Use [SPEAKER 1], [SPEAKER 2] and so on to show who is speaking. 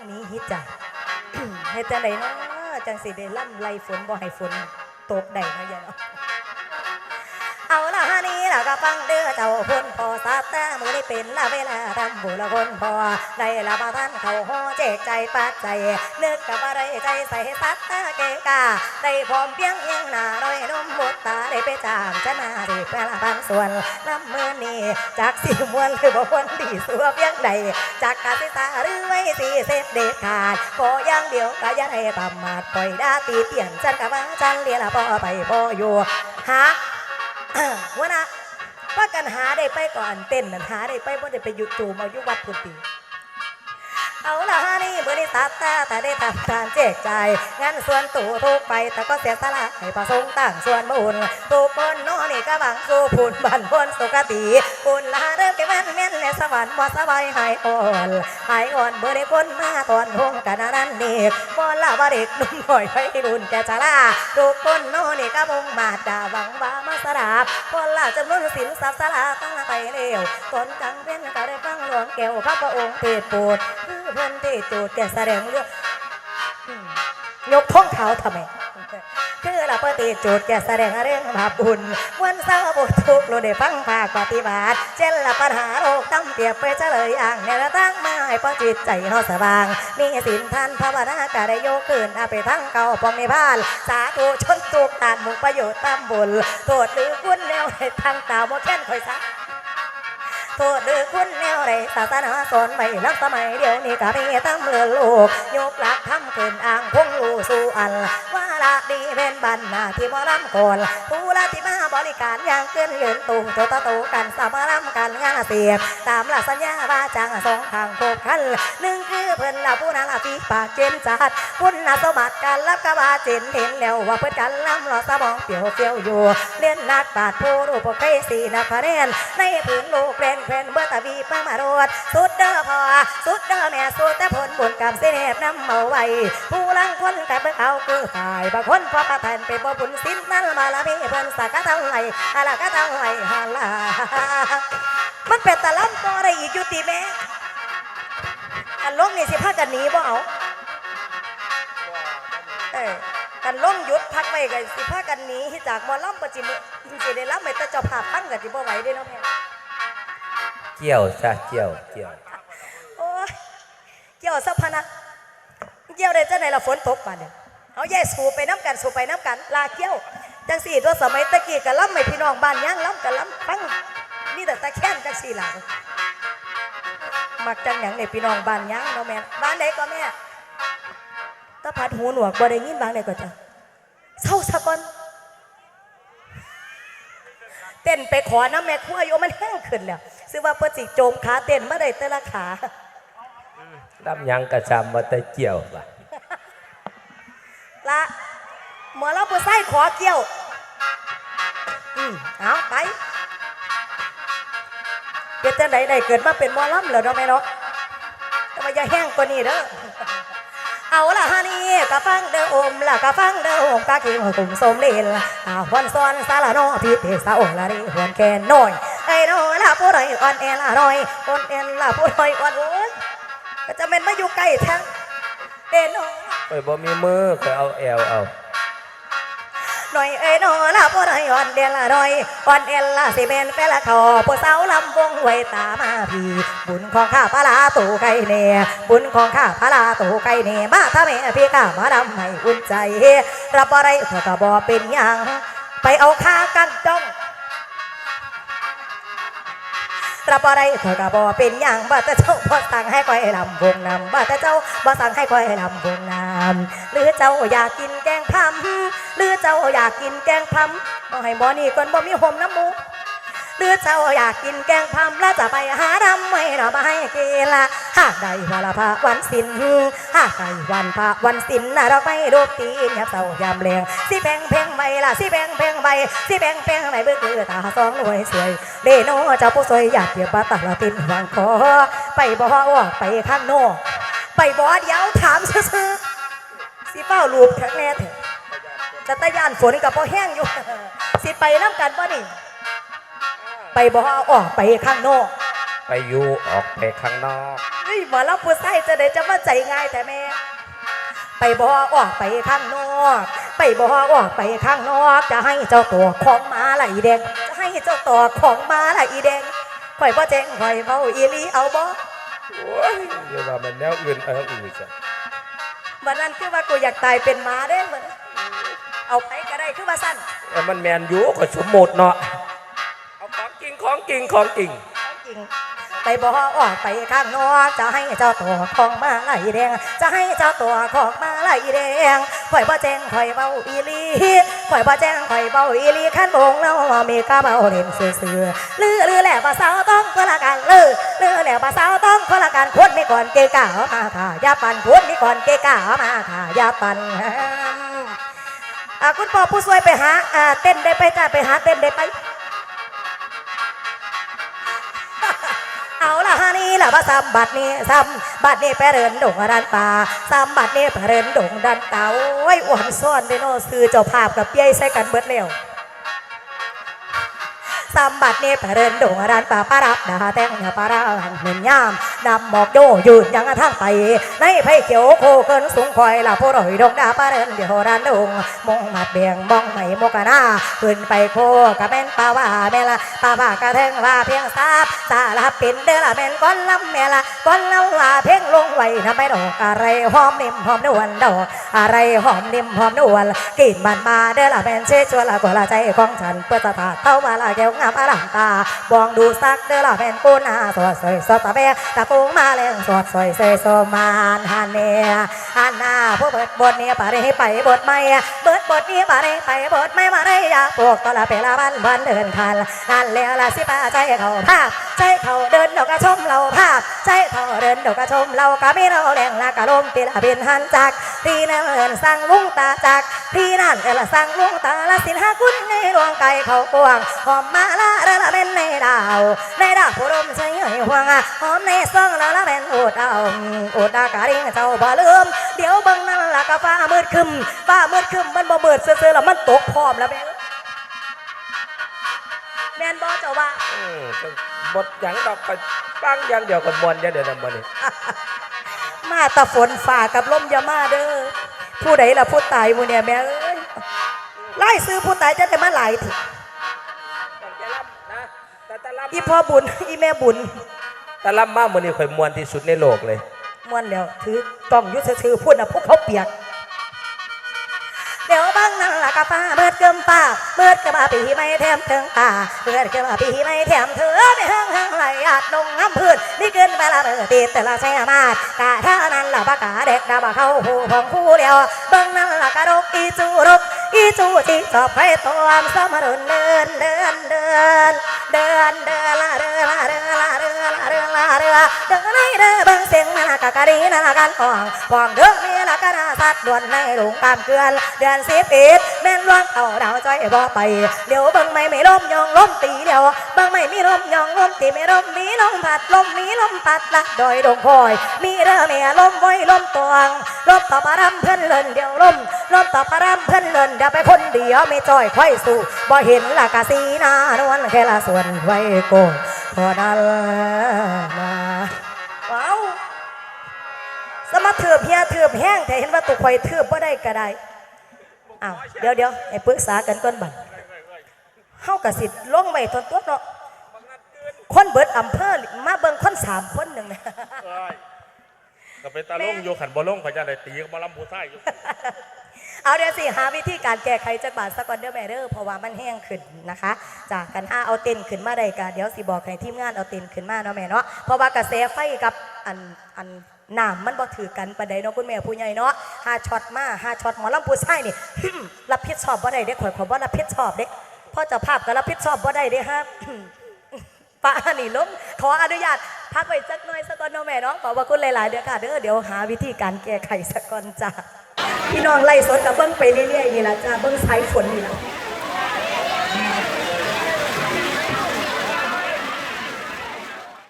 [SPEAKER 1] งนี้ฮิตจ้ะเฮ็ดจังไดเนาะจังสิได้ล่ำไล่ฝนบ่ให้ฝนตกได้เนาะยายเนาะ ละฮะนี่ล่ะก็ฟังเด้อเจ้าพูนพอสัตตามือนี่เป็นละเวลาทำบุญละคนพอได้ละบาท่านเขาห่อเจกใจปัดใจนึกกับอะไรใจใส่สัตตาเกกาได้พร้อมเพียงเอียงหน้าร้อยนมบดตาได้ไปจามจะนาสิเปละบางส่วนน้ำมือนี่จากสีมวนหรือบ่ควรดีสัวเพียงใดจากกาสิตาหรือไว้สีเสร็จเด็ดขาดพออย่างเดียวก็ยันให้ประมาทปล่อยดาตีเตียนฉันกับว่าฉันเรียละพอไปพออยู่หาหัว ป้ากันหาได้ไปก่อนเต้นนั่นหาได้ไปบ่ได้ไปอยู่ตูมเอาอยู่วัดพุทธิ เอาละฮะนี่บริษัทตาแต่ได้ทำการแจกจ่ายงานส่วนตัวทุกไปแต่ก็เสียสละให้ประสงค์ต่างส่วนบุญทุกคนโน่นนี่ก็บังสู้ผุนบันพนสุกติบุญลาเริ่มไปแม่นแม่นและสวรรค์บ่สบายหายอ่อนหายอ่อนเบอได้คนมาตอนหงกันนั้นนี่บ่ละว่าเด็กหนุ่มหน่อยไปรุ่นแกจะลาทุกคนโน่นนี่ก็มุ่งมาดาหวังว่ามาสราบคนละจำนวนสินทรัพย์สลาตั้งไปเร็วตนกลางเว้นก็ได้ฟังหลวงแก้วพระพระองค์เทศโปรด เพิ่นที่จูดแก่แสดงเรื่องยกท้องเท้าทำไมคือเราปฏิจูดแก่แสดงเรื่องบาปบุญวันเศร้าบุทุกเราได้ฟังภาคปฏิบัติเช่นละปัญหาโรคตั้งเปรียบไปเฉลยอ่างในละตั้งมาให้พอจิตใจเฮาสว่าง มีสินท่านภาวนากะได้โยกขึ้นเอาไปทั้งเก่าพอมีบ้าน สาธุชนตุกตานมุกประโยชน์ตามบุญโทษหรือคุณแนวให้ทางตาโมแค้นคอยซัก โทษหรือคุณแนวไรศาสนาสอนไม่รักสมัยเดียวนี้ก็มีตั้งเมือลูกยกหลักทำเกินอ่างพงลูสู่อันว่าละ ดีเป็นบันนาที่มอลำก่อนผู้ละที่มาบริการอย่างเกินยืนตูโตตะโตกันสามลำกันงานเสียบตามหลักสัญญาว่าจังสองทางโคบคันหนึ่งคือเพิ่นละผู้นาละปีปากเจนจัดคุณนาสมบัติกันรับกบาเจนเห็นแล้วว่าเพิ่อนกันลำหลอสมองเปียวเฟียวอยู่เลียนนักบาดผู้รูปเคยสีนักพเนนในพื้นโลกเล่นเพนเบื่อตะวีป้ามารวดสุดเด้อพอสุดเด้อแม่สุดแต่ผลบุญกรรมเสนบน้ำเมาไว้ผู้ลังคนแต่เบิ่งเอาคือตายบางคนพอประทานเป็นบ่บุญสิ้นนั้นมาละมีเพิ่นสักกะเท่าไหร่อะไรกะเท่าไหร่ฮาลามันเป็นตะล้ำก็ได้อีกอยู่ติแม่อันลงนี่สิพากันหนีบ่เอาเออกันลงหยุดพักไว้กันสิพากันหนีจากหมอลำปจิมุสิได้รับไม่แต่เจ้าภาพตั้งกันสิบ่ไหวเด้เนาะแม่
[SPEAKER 2] เกี่ยวซะเกี่ยวเกี่ยว
[SPEAKER 1] โอ้ยเกี่ยวสัพพนะเกี่ยวได้จังไหนละฝนตกป่านเนี่ย เอาแย่สูไปน้ำกันสูไปน้ำกัน ลาเกี่ยว จังสี่ตัวสมัยตะกี้กะล้ำไม่พี่น้องบ้านย่างล้ำกะล้ำฟังนี่แต่ตะแค้นจังสี่หลังมักจังหยังในพี่น้องบ้านย่างเนาะแม่บ้านไหนก็แม่ตะพัดหูหนวกบ่ได้ยินบ้านไหนก็จะเศร้าสะก่อนเต้นไปขอน้ำแม่ครัวโยมันแห้งขึ้นแล้วซื้อว่าเปิดสิโจมขาเต้นมาได้แต่ละขา
[SPEAKER 2] ลำยังกระซำมาแต่เกี่ยวล่ะ
[SPEAKER 1] ละหมอเราผู้ใส่ขอเกี่ยว อืมเอาไปเป็นจังไดได้เกิดมาเป็นหมอลำเหรอเนาะแม่เนาะแต่ว่าอย่าแห้งกว่านี้เด้อเอาละฮะนี่กะฟังเด้ออมละกะฟังเด้ออมกะกิมกุมสมเลนอาหวนซ้อนสารโนพิเทสาโอละนี่หวนแกนน้อยไอ้น้อยละผู้ใดอ่อนแอละน้อยอ่อนแอละผู้ใดอ่อนโอ้ยก็จะเป็นมาอยู่ใกล้แท้เด่นน้อย
[SPEAKER 2] เอ้ยบ่มีมือเคยเอาแอลเอา
[SPEAKER 1] หน่อยเอ้ยนอละผู้ใดอ่อนเดียนละหน่อยอ่อนเอ็นละสิเป็นแฟนละคอผู้สาวลำวงไว้ตามาพี่บุญของข้าพระลาตูไก่เน่บุญของข้าพระลาตูไก่เน่มาถ้าแม่พี่ข้ามาดำให้อุ่นใจรับอะไรเธอก็บอเป็นหยังไปเอาค่ากันจ้อ รับอะไรเธอก็บอเป็นอย่างบ่แต่เจ้าบ่สั่งให้คอยลำวงนำบ่แต่เจ้าบ่สั่งให้คอยลำวงนำหรือเจ้าอยากกินแกงพำหรือเจ้าอยากกินแกงพำบ่ให้บ่นี่ก่อนบ่มีห่มน้ำมูหรือเจ้าอยากกินแกงพำแล้วจะไปหาดำไม่หรอมาให้กินละ หากใดวันละพระวันสินหากใดวันพระวันสินนะเราไปดูตีนยับเต่ายามแรงสิแพงเพงใบละสิแพงเพงใบสิแพงเพงใบเบื่อตาสองรวยสวยเดโนเจ้าผู้สวยอยากเกี่ยวปาตาละตินวางคอไปบ่ออกไปข้างนอกไปบ่เดียวถามซื่อสิเฝ้าลูกแข็งแน่เถอะจะตะยานฝนกับบ่แห้งอยู่ สิไปน้ำกันบ่นี่ ไปบ่ออกไปข้างนอก
[SPEAKER 2] ไปอยู่ออกไปข้างนอก
[SPEAKER 1] เอ้ยหมอลำผู้ใส่จะได้จะมาใจง่ายแต่แม่ ไปบ่ออกไปข้างนอก ไปบ่ออกไปข้างนอก จะให้เจ้าตัวของมาไหลแดง จะให้เจ้าตัวของมาไหลแดงข่อยบ่แจ้งข่อยเบาอีหลีเอาบ่
[SPEAKER 2] โอ้ยเดี๋ยวว่ามันแนวอื่นเอาอื่นจ้ะ
[SPEAKER 1] วันนั้นคือว่ากูอยากตายเป็นหมาเด้เหมือนเอาไปก็ได้คือว่าสั้น
[SPEAKER 2] เอ้ยมันแมนอยู่ก็สมมุติเนาะเอาของจริงของจริงของจริง
[SPEAKER 1] จริงไป บ่ออกไปข้างนอกจะให้เจ้าตัวของมาไหลแดง จะให้เจ้าตัวของมาไหลแดงข่อยบ่แจ้งข่อยเบาอีลีข่อยบ่แจ้งข่อยเบาอีลีขั้นองเรามีกระเบาเล่นซื่อๆลือลือแหละภาษาวต้องคนละกันลือลือแหละภาษาวต้องคนละกันคนมีก่อนเกะกะเอามาค่ะยาปันคนมีก่อนเกะกะเอามาค่ะยาปันคุณพ่อผู้ช่วยไปหาอ่าเต้นได้ไปจ้าไปหาเต้นได้ไป ว่าซ้ำบัดนี้ซ้ำบัดนี้ไปเรินดงรันป่าซ้ำบัดนี้ไปเรินดงดันเตาโอ้ยอ้วนซ่อนเดโนซื้อเจ้าภาพกับเปี้ยใส่กันเบิดเร็วซ้ำบัดนี้ไปเรินดงรันป่าปารับดาแตงปาราเหม็นยาม นำหมอกโยยืนยังทางไป ในไผ่เขียวโคเกินสูงคอยละผู้รอยดงดาปาเรินเดียวรันดงมองมาเบียงมองไหมมกนาขึ้นไปโคกะแม่นปาว่าเม่ละปาว่ากะเทงว่าเพียงทราบสาลาปินเดือละแม่นก้อนลำเม่ละ ก้อนลำว่าเพ่งลงไว้ทำไมดอกอะไรหอมนิ่มหอมนวลดอกอะไรหอมนิ่มหอมนวลกินบานมาเด้อละแม่นเชชวนละกว่าละใจของฉันเพื่อสถาเท่ามาละแก้วงามอลังตามองดูสักเด้อละแม่นกูนาสดสวยสดตะเบะตะปูมาแรงสดสวยเซโซมานฮันเนียฮันนาผู้เปิดบทเนี้ปาเรไปบทใหม่ ปิดบทนี้ปาเรไปบทใหม่มาเรยาพวกตละเปละบันบันเดินคันนั่นแล้วละสิป้าใจเขาภาพใจเขาเดินดอกกระชมเราภาพใจเขาเดินดอกกระชมเรากะมีเราแดงละกะลมปีละบินหันจักพี่นั่นเอินสั่งลุงตาจักพี่นั่นเอินละสั่งลุงตาละสินหาคุณในดวงไก่เขากวงหอมมาละเรละเป็นในดาวในดาวผู้ร่มใช้หยห่วงหอมในซองละละเป็นโอดเอาโอดอากาศเจ้าบ่ลืมเดี๋ยวบัง นั่นละก็ฟ้ามืดคึมฟ้ามืดคึมมันบ่มืดซื่อๆแล้วมันตกพร้อมแล้วแม่แม่นบ่เจ้าว่า
[SPEAKER 2] อืมบทหยังดอกก็ปังอย่างเดียวกันมวนอย่างเดียวนั่นบ่นี่
[SPEAKER 1] มาแตะฝนฝ่ากับลมอยามาเด้อผู้ใดล่ะผู้ตายมูเนี่ยแม่เอ้ยไล่ซื้อผู้ตายจะได้มาหลายที
[SPEAKER 2] ตั้งแต่ล่ำนะแต่แต่ล่ำ
[SPEAKER 1] อีพ่อบุญอีแม่บุญ
[SPEAKER 2] แต่ล่ำมากมื้อนี้ข่อยมวนที่สุดในโลกเลย
[SPEAKER 1] ม่วนแล้วถือกล้องยุทธชื่อพูดนะพวกเขาเปียกเดี๋ยวบางนั่นล่ะกะฟ้าเบิดเกิมฟ้าเบิดกะมาปีไม่แถมเถิงตาเบิดกะมาปีไม่แถมเธอไม่เฮงเฮงไหลอาดลงน้ำพื้นนี่เกินเวลาเบิดตีแต่ละใช้ามาดกะท่านั้นละบากาเด็กดาบาเข้าหูของคู่เดียวบิ่งนั่นล่ะกะดกอีจูรกอีจูที่ชอบใครตัวมสมรุนเดินเดินเดินเดินเดินละ เดินละเดินละเดินในเดินเบิ่งเสียงมันกะกะดีนั่นละกันอ่องฟองเด้อมีละกะนาสัตว์ดวนในหลงตามเกลือนเดือนสิบเอ็ดแม่นล่วงเอาดาวจ้อยบ่ไปเดี๋ยวเบิ่งไม่ไม่ลมยองลมตีเดียวเบิ่งไม่มีลมยองลมตีไม่ลมมีลมพัดลมมีลมพัดละโดยดงคอยมีเรือแม่ลมไว้ลมตวงลมต่อปารำเพื่อนเลินเดียวลมลมต่อปารำเพื่อนเลินเดี๋ยวไปคนเดียวไม่จ้อยค่อยสู่บ่เห็นละกะสีนานวลแค่ละส่วนไว้โกน พอดัลมาว้าวสมาเถือบเฮียเถือบแห้งแต่เห็นว่าตุกข่อยเถือบบ่ได้ก็ได้อ้าวเดี๋ยวเดี๋ยวให้ปรึกษากันก่อนบัดเฮากะสิลงไว้ทนตัวเนาะคนเบิดอำเภอมาเบิ่งคนสามคนหนึ่งนะ
[SPEAKER 3] ก็เป็นตาลงอยู่ขันบอลงขาจะได้ตีกับมาลำผู้ไทยอยู่
[SPEAKER 1] เอาเดี๋ยวสิหาวิธีการแก้ไขจากบาทสกอนเดอร์แมเดอร์เพราะว่ามันแห้งขึ้นนะคะ จากกันห้าเอาเต็นขึ้นมาได้กะเดี๋ยวสิบอกให้ทีมงานเอาเต็นขึ้นมาเนาะแม่เนาะเพราะว่ากระแสไฟกับอันอันน้ำมันบ่ถือกันปานใดเนาะคุณแม่ผู้ใหญ่เนาะหาช็อตมาหาช็อตหมอลำผู้ชายนี่รับผิดชอบบ่ได้เด้ข่อยขอบ่รับผิดชอบเด้เพ่อจ้าภาพก็รับผิดชอบบ่ได้เด้ครับป้านี่ล้มขออนุญาตพักไว้สักหน่อยสักก่อนเนาะแม่เนาะขอบพระคุณหลายๆเด้อค่ะเด้อเดี๋ยวหาวิธีการแก้ไขสักก่อนจ้า พี่น้องไล่สดกับเบิ้งไปเรื่อยๆนี่ละจ้าเบิ้งสายฝนนี่ละ